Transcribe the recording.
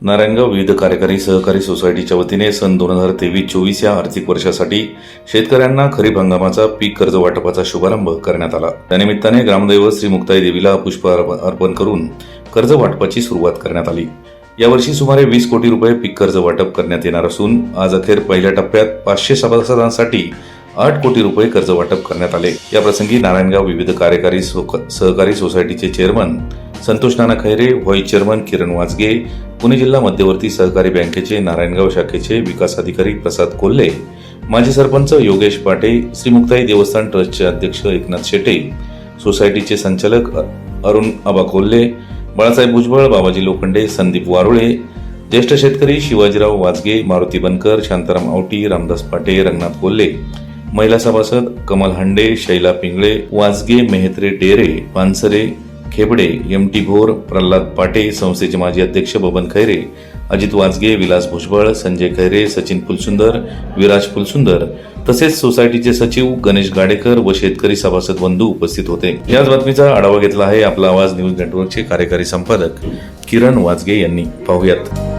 नारायणगाव विविध कार्यकारी सहकारी सोसायटीच्या वतीने सन दोन हजार तेवीस चोवीस या आर्थिक वर्षासाठी शेतकऱ्यांना खरीप हंगामाचा पीक कर्ज वाटपाचा शुभारंभ करण्यात आला. त्यानिमित्ताने ग्रामदैवत श्री मुक्ताई देवीला पुष्प अर्प- अर्पण करून कर्ज वाटपाची सुरुवात करण्यात आली. यावर्षी सुमारे वीस कोटी रुपये पीक कर्ज वाटप करण्यात येणार असून आज अखेर पहिल्या टप्प्यात पाचशे सभासदांसाठी आठ कोटी रुपये कर्ज वाटप करण्यात आले. या प्रसंगी नारायणगाव विविध कार्यकारी सहकारी सोसायटीचे chairman Santosh Nana Khaire vice chairman Kiran Wajge Pune जिल्हा मध्यवर्ती सहकारी बँकेचे नारायणगाव शाखेचे विकास अधिकारी प्रसाद कोल्हे माजी सरपंच योगेश पाटे श्री मुक्ताई देवस्थान ट्रस्टचे अध्यक्ष एकनाथ शेटे सोसायटीचे संचालक अरुण आबा कोल्हे बाळासाहेब भुजबळ बाबाजी लोखंडे संदीप वारुळे ज्येष्ठ शेतकरी शिवाजीराव वाजगे मारुती बनकर शांताराम आवटी रामदास पाटे रंगनाथ कोल्हे महिला सभासद कमल हांडे शैला पिंगळे वाजगे मेहत्रे डेरे पानसरे खेबडे एम टी घोर प्रल्हाद पाटे संस्थेचे माजी अध्यक्ष बबन खैरे अजित वाजगे विलास भुजबळ संजय खैरे सचिन फुलसुंदर विराज फुलसुंदर तसेच सोसायटीचे सचिव गणेश गाडेकर व शेतकरी सभासद बंधू उपस्थित होते. याच बातमीचा आढावा घेतला आहे आपला आवाज न्यूज नेटवर्कचे कार्यकारी संपादक किरण वाजगे यांनी. पाहुयात.